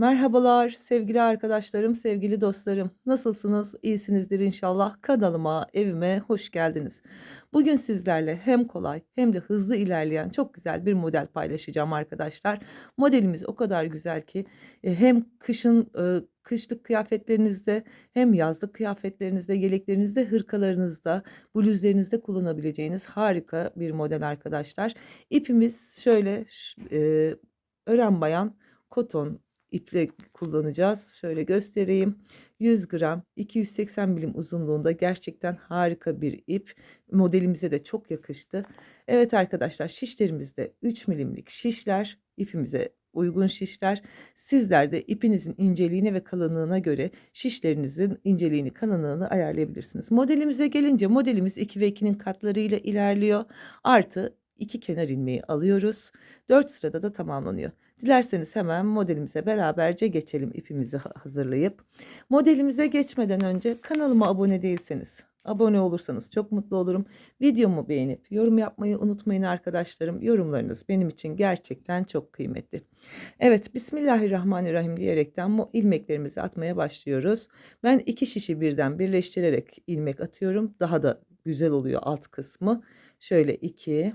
Merhabalar sevgili arkadaşlarım, sevgili dostlarım. Nasılsınız? İyisinizdir inşallah. Kanalıma, evime hoş geldiniz. Bugün sizlerle hem kolay hem de hızlı ilerleyen çok güzel bir model paylaşacağım arkadaşlar. Modelimiz o kadar güzel ki e, hem kışın e, kışlık kıyafetlerinizde hem yazlık kıyafetlerinizde, yeleklerinizde, hırkalarınızda, bluzlerinizde kullanabileceğiniz harika bir model arkadaşlar. İpimiz şöyle e, ören bayan koton iple kullanacağız. Şöyle göstereyim. 100 gram 280 milim uzunluğunda gerçekten harika bir ip. Modelimize de çok yakıştı. Evet arkadaşlar şişlerimizde 3 milimlik şişler ipimize uygun şişler. Sizler de ipinizin inceliğine ve kalınlığına göre şişlerinizin inceliğini kalınlığını ayarlayabilirsiniz. Modelimize gelince modelimiz 2 ve 2'nin katlarıyla ilerliyor. Artı 2 kenar ilmeği alıyoruz. 4 sırada da tamamlanıyor. Dilerseniz hemen modelimize beraberce geçelim ipimizi ha- hazırlayıp. Modelimize geçmeden önce kanalıma abone değilseniz, abone olursanız çok mutlu olurum. Videomu beğenip yorum yapmayı unutmayın arkadaşlarım. Yorumlarınız benim için gerçekten çok kıymetli. Evet, Bismillahirrahmanirrahim diyerekten bu ilmeklerimizi atmaya başlıyoruz. Ben iki şişi birden birleştirerek ilmek atıyorum. Daha da güzel oluyor alt kısmı. Şöyle 2,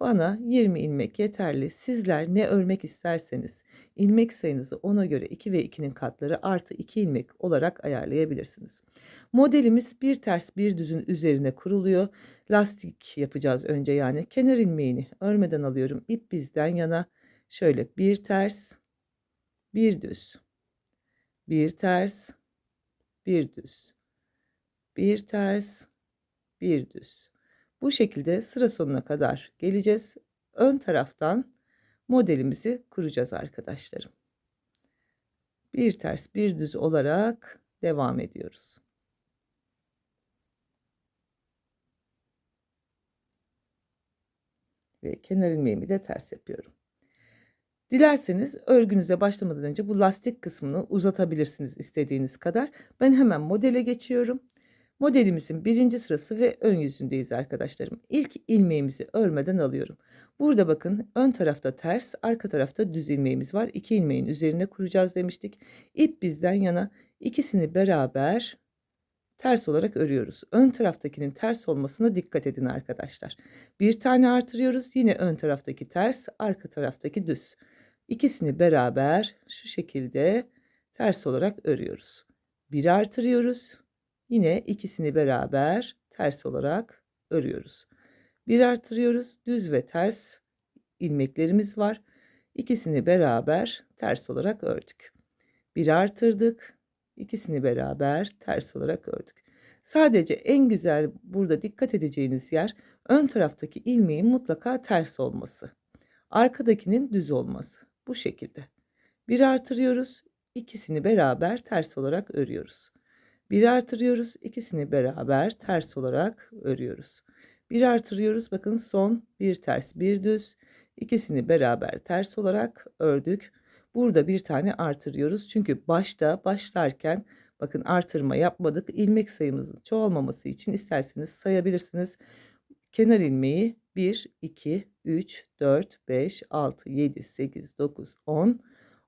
Bana 20 ilmek yeterli. Sizler ne örmek isterseniz ilmek sayınızı ona göre 2 ve 2'nin katları artı 2 ilmek olarak ayarlayabilirsiniz. Modelimiz bir ters bir düzün üzerine kuruluyor. Lastik yapacağız önce yani. Kenar ilmeğini örmeden alıyorum. İp bizden yana şöyle bir ters bir düz bir ters bir düz bir ters bir düz. Bu şekilde sıra sonuna kadar geleceğiz. Ön taraftan modelimizi kuracağız arkadaşlarım. Bir ters bir düz olarak devam ediyoruz. Ve kenar ilmeğimi de ters yapıyorum. Dilerseniz örgünüze başlamadan önce bu lastik kısmını uzatabilirsiniz istediğiniz kadar. Ben hemen modele geçiyorum. Modelimizin birinci sırası ve ön yüzündeyiz arkadaşlarım. İlk ilmeğimizi örmeden alıyorum. Burada bakın ön tarafta ters, arka tarafta düz ilmeğimiz var. İki ilmeğin üzerine kuracağız demiştik. İp bizden yana ikisini beraber ters olarak örüyoruz. Ön taraftakinin ters olmasına dikkat edin arkadaşlar. Bir tane artırıyoruz. Yine ön taraftaki ters, arka taraftaki düz. İkisini beraber şu şekilde ters olarak örüyoruz. Bir artırıyoruz. Yine ikisini beraber ters olarak örüyoruz. Bir artırıyoruz. Düz ve ters ilmeklerimiz var. İkisini beraber ters olarak ördük. Bir artırdık. İkisini beraber ters olarak ördük. Sadece en güzel burada dikkat edeceğiniz yer ön taraftaki ilmeğin mutlaka ters olması. Arkadakinin düz olması. Bu şekilde. Bir artırıyoruz. ikisini beraber ters olarak örüyoruz. Bir artırıyoruz. ikisini beraber ters olarak örüyoruz. Bir artırıyoruz. Bakın son bir ters bir düz. İkisini beraber ters olarak ördük. Burada bir tane artırıyoruz. Çünkü başta başlarken bakın artırma yapmadık. İlmek sayımızın çoğalmaması için isterseniz sayabilirsiniz. Kenar ilmeği 1, 2, 3, 4, 5, 6, 7, 8, 9, 10,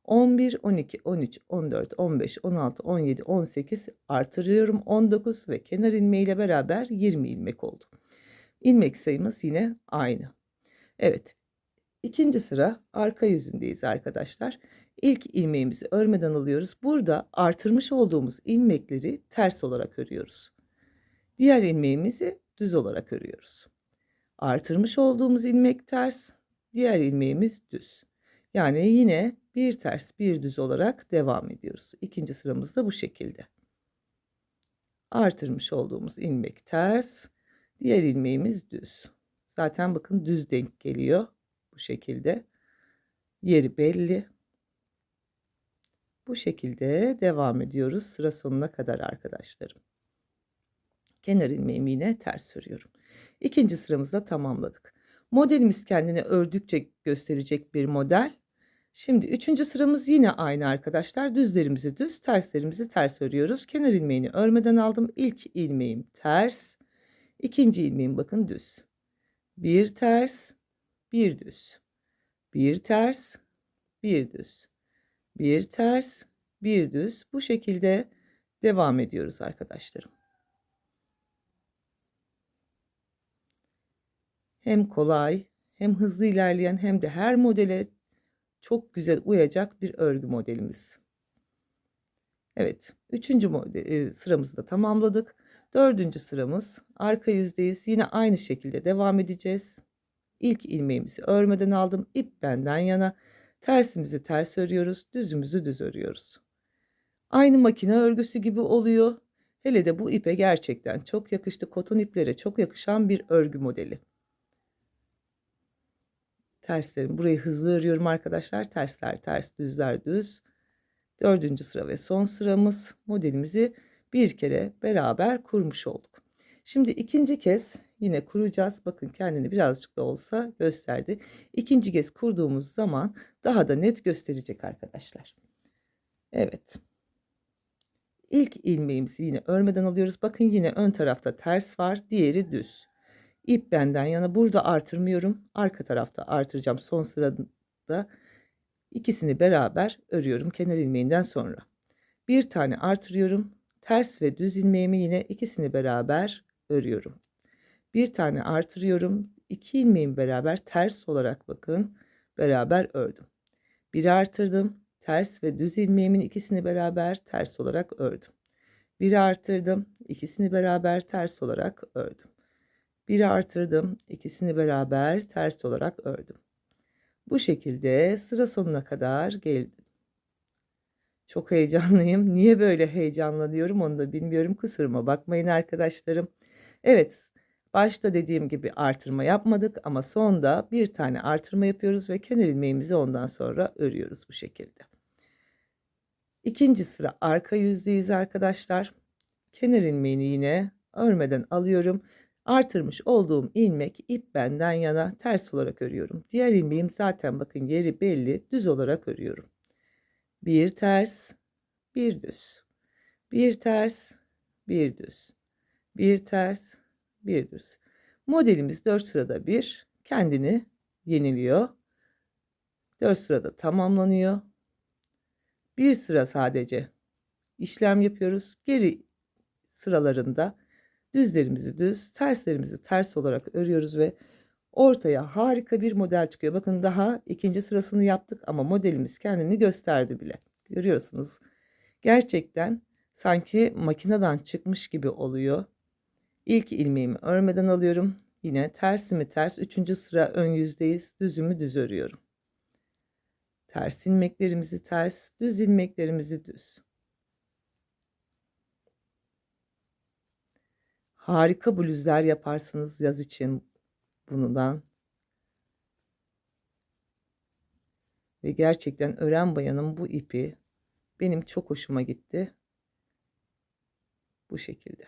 11, 12, 13, 14, 15, 16, 17, 18 artırıyorum 19 ve kenar ilmeği ile beraber 20 ilmek oldu. İlmek sayımız yine aynı. Evet. İkinci sıra arka yüzündeyiz arkadaşlar. İlk ilmeğimizi örmeden alıyoruz. Burada artırmış olduğumuz ilmekleri ters olarak örüyoruz. Diğer ilmeğimizi düz olarak örüyoruz. Artırmış olduğumuz ilmek ters, diğer ilmeğimiz düz. Yani yine bir ters bir düz olarak devam ediyoruz. İkinci sıramız da bu şekilde. Artırmış olduğumuz ilmek ters, diğer ilmeğimiz düz. Zaten bakın düz denk geliyor bu şekilde. Yeri belli. Bu şekilde devam ediyoruz sıra sonuna kadar arkadaşlarım. Kenar ilmeğimi yine ters örüyorum. İkinci sıramızda tamamladık. Modelimiz kendini ördükçe gösterecek bir model. Şimdi üçüncü sıramız yine aynı arkadaşlar. Düzlerimizi düz, terslerimizi ters örüyoruz. Kenar ilmeğini örmeden aldım. İlk ilmeğim ters. İkinci ilmeğim bakın düz. Bir ters, bir düz. Bir ters, bir düz. Bir ters, bir düz. Bu şekilde devam ediyoruz arkadaşlarım. Hem kolay, hem hızlı ilerleyen hem de her modele çok güzel uyacak bir örgü modelimiz. Evet, üçüncü e, sıramızı da tamamladık. Dördüncü sıramız arka yüzdeyiz. Yine aynı şekilde devam edeceğiz. İlk ilmeğimizi örmeden aldım. İp benden yana. Tersimizi ters örüyoruz. Düzümüzü düz örüyoruz. Aynı makine örgüsü gibi oluyor. Hele de bu ipe gerçekten çok yakıştı. Koton iplere çok yakışan bir örgü modeli. Terslerim. Burayı hızlı örüyorum arkadaşlar. Tersler ters, düzler düz. Dördüncü sıra ve son sıramız modelimizi bir kere beraber kurmuş olduk. Şimdi ikinci kez yine kuracağız. Bakın kendini birazcık da olsa gösterdi. İkinci kez kurduğumuz zaman daha da net gösterecek arkadaşlar. Evet. İlk ilmeğimizi yine örmeden alıyoruz. Bakın yine ön tarafta ters var. Diğeri düz. İp benden yana burada artırmıyorum. Arka tarafta artıracağım. Son sırada ikisini beraber örüyorum kenar ilmeğinden sonra. Bir tane artırıyorum. Ters ve düz ilmeğimi yine ikisini beraber örüyorum. Bir tane artırıyorum. İki ilmeğimi beraber ters olarak bakın beraber ördüm. Bir artırdım. Ters ve düz ilmeğimin ikisini beraber ters olarak ördüm. Bir artırdım. ikisini beraber ters olarak ördüm. Bir artırdım. ikisini beraber ters olarak ördüm. Bu şekilde sıra sonuna kadar geldim. Çok heyecanlıyım. Niye böyle heyecanlanıyorum onu da bilmiyorum. Kusuruma bakmayın arkadaşlarım. Evet başta dediğim gibi artırma yapmadık ama sonda bir tane artırma yapıyoruz ve kenar ilmeğimizi ondan sonra örüyoruz bu şekilde. İkinci sıra arka yüzdeyiz arkadaşlar. Kenar ilmeğini yine örmeden alıyorum. Artırmış olduğum ilmek ip benden yana ters olarak örüyorum. Diğer ilmeğim zaten bakın yeri belli düz olarak örüyorum. Bir ters, bir düz. Bir ters, bir düz. Bir ters, bir düz. Modelimiz 4 sırada bir kendini yeniliyor. 4 sırada tamamlanıyor. Bir sıra sadece işlem yapıyoruz. Geri sıralarında düzlerimizi düz, terslerimizi ters olarak örüyoruz ve ortaya harika bir model çıkıyor. Bakın daha ikinci sırasını yaptık ama modelimiz kendini gösterdi bile. Görüyorsunuz. Gerçekten sanki makineden çıkmış gibi oluyor. İlk ilmeğimi örmeden alıyorum. Yine tersimi ters. Üçüncü sıra ön yüzdeyiz. Düzümü düz örüyorum. Ters ilmeklerimizi ters, düz ilmeklerimizi düz. Harika bluzlar yaparsınız yaz için bundan. Ve gerçekten ören bayanın bu ipi benim çok hoşuma gitti. Bu şekilde.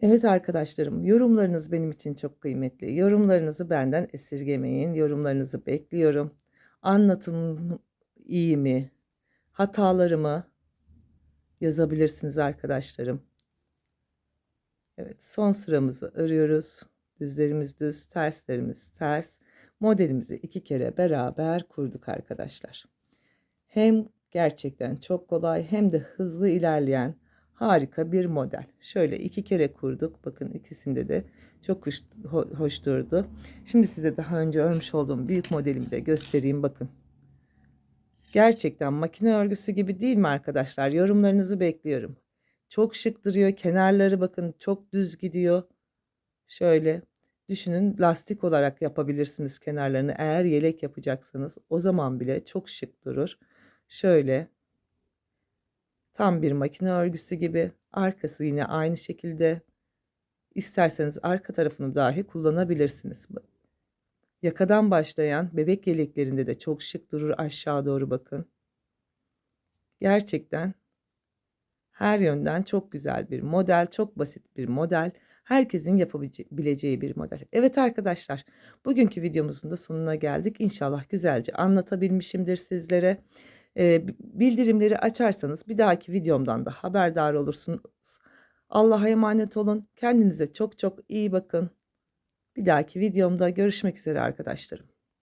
Evet arkadaşlarım, yorumlarınız benim için çok kıymetli. Yorumlarınızı benden esirgemeyin. Yorumlarınızı bekliyorum. Anlatım iyi mi? Hatalarımı yazabilirsiniz arkadaşlarım. Evet, son sıramızı örüyoruz. Düzlerimiz düz, terslerimiz ters. Modelimizi iki kere beraber kurduk arkadaşlar. Hem gerçekten çok kolay hem de hızlı ilerleyen harika bir model. Şöyle iki kere kurduk. Bakın ikisinde de çok hoş, hoş durdu. Şimdi size daha önce örmüş olduğum büyük modelimi de göstereyim. Bakın. Gerçekten makine örgüsü gibi değil mi arkadaşlar? Yorumlarınızı bekliyorum. Çok şık duruyor. Kenarları bakın çok düz gidiyor. Şöyle düşünün lastik olarak yapabilirsiniz kenarlarını. Eğer yelek yapacaksanız o zaman bile çok şık durur. Şöyle tam bir makine örgüsü gibi. Arkası yine aynı şekilde. İsterseniz arka tarafını dahi kullanabilirsiniz. Yakadan başlayan bebek yeleklerinde de çok şık durur aşağı doğru bakın. Gerçekten her yönden çok güzel bir model, çok basit bir model. Herkesin yapabileceği bir model. Evet arkadaşlar, bugünkü videomuzun da sonuna geldik. İnşallah güzelce anlatabilmişimdir sizlere. Bildirimleri açarsanız bir dahaki videomdan da haberdar olursunuz. Allah'a emanet olun. Kendinize çok çok iyi bakın. Bir dahaki videomda görüşmek üzere arkadaşlarım.